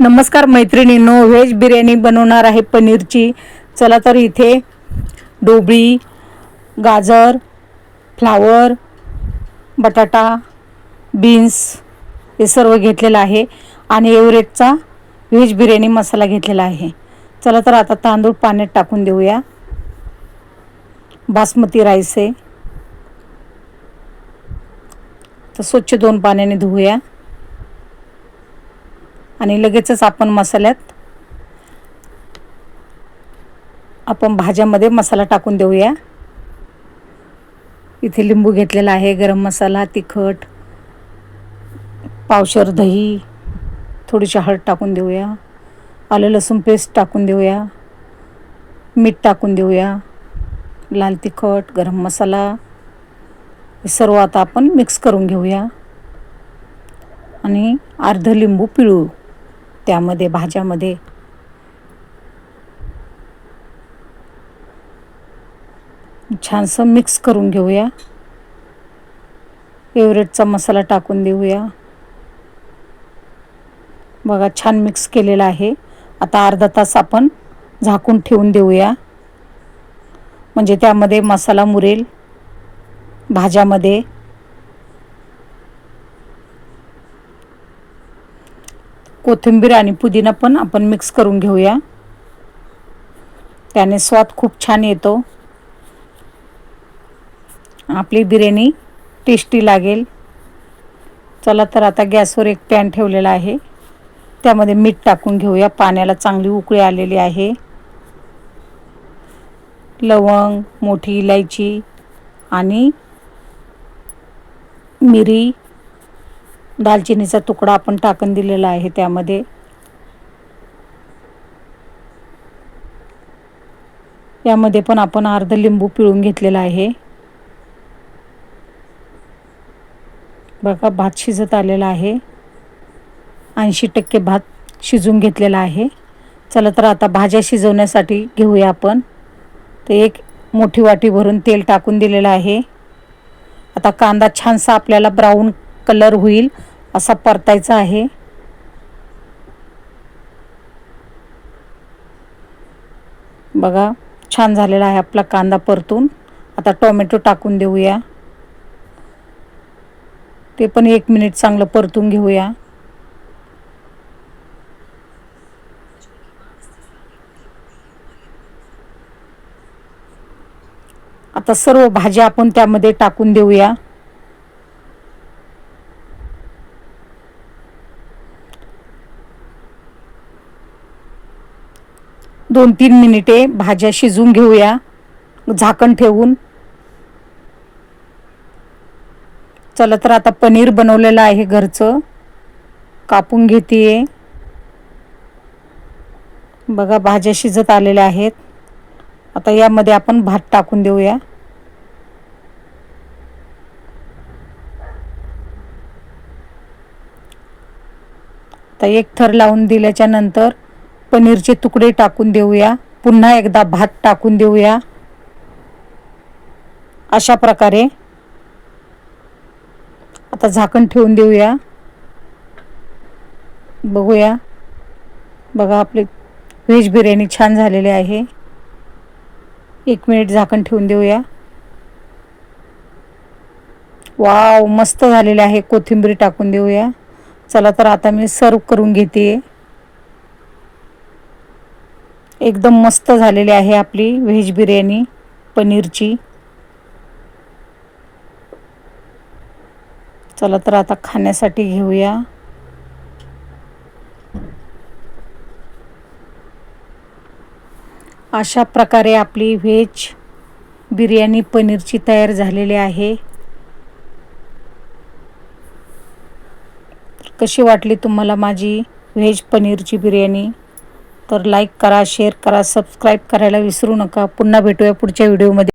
नमस्कार मैत्रिणींनो व्हेज बिर्याणी बनवणार आहे पनीरची. चला तर इथे डोबळी गाजर फ्लावर बटाटा बीन्स हे सर्व घेतलेलं आहे आणि एवरेजचा व्हेज बिर्याणी मसाला घेतलेला आहे. चला तर आता तांदूळ पाण्यात टाकून देऊया. बासमती राईस आहे. तर स्वच्छ दोन पाण्याने धुवूया आणि लगेचच आपण मसाल्यात आपण भाज्यामध्ये मसाला टाकून देऊया. इथे लिंबू घेतलेला आहे गरम मसाला तिखट पावशर दही थोडीशी हळद टाकून देऊया. आलं लसूण पेस्ट टाकून देऊया. मीठ टाकून देऊया. लाल तिखट गरम मसाला. हे सर्व आता आपण मिक्स करून घेऊया. आणि अर्ध लिंबू पिळू. त्यामध्ये भाज्यामध्ये. छानसं मिक्स करून घेऊया. एव्हरेटचा मसाला टाकून देऊया. बघा छान मिक्स केलेला आहे. आता अर्धा तास आपण झाकून ठेवून देऊया. म्हणजे त्यामध्ये मसाला मुरेल. भाज्यामध्ये. कोथिंबीर आणि पुदिना पण आपण मिक्स करून घेऊया. त्याने स्वाद खूप छान येतो. आपली बिर्याणी टेस्टी लागेल. चला तर आता गॅसवर एक पॅन ठेवलेला आहे. त्यामध्ये मीठ टाकून घेऊया. पाण्याला चांगली उकळी आलेली आहे. लवंग मोठी इलायची आणि मिरी दालचिनीचा तुकडा आपण टाकून दिलेला आहे त्यामध्ये. यामध्ये पण आपण अर्ध लिंबू पिळून घेतलेला आहे. बघा भात शिजत आलेला आहे. ऐंशी टक्के भात शिजून घेतलेला आहे. चला तर आता भाज्या शिजवण्यासाठी घेऊया आपण. तर एक मोठी वाटी भरून तेल टाकून दिलेलं आहे. आता कांदा छानसा आपल्याला ब्राऊन कलर होईल असा परतायचा आहे. बघा छान झालेला आहे आपला कांदा परतून. आता टोमॅटो टाकून देऊया. ते पण एक मिनिट चांगलं परतून घेऊया. आता सर्व भाज्या आपण त्यामध्ये टाकून देऊया. दोन तीन मिनिटे भाज्या शिजून घेऊया. झाकण ठेवून. चला तर आता पनीर बनवलेलं आहे घरचं. कापून घेते बघा भाज्या शिजत आलेल्या आहेत. आता यामध्ये आपण भात टाकून देऊया. आता एक थर लावून दिल्याच्या नंतर पनीरचे तुकडे टाकून देऊया. पुन्हा एकदा भात टाकून देऊया. अशा प्रकारे. आता झाकण ठेवून देऊया. बघूया. बघा आपली व्हेज बिर्याणी छान झालेली आहे. एक मिनिट झाकण ठेवून देऊया. वाव मस्त झालेलं आहे. कोथिंबीर टाकून देऊया. चला तर आता मी सर्व करून घेते. एकदम मस्त झालेली आहे आपली व्हेज बिर्याणी पनीरची. चला तर आता खाण्यासाठी घेऊया. अशा प्रकारे आपली व्हेज बिर्याणी पनीरची तयार झालेली आहे. कशी वाटली तुम्हाला माझी व्हेज पनीरची बिर्याणी? तर लाईक करा शेअर करा सबस्क्राईब करायला विसरू नका. पुन्हा भेटूया पुढच्या व्हिडिओमध्ये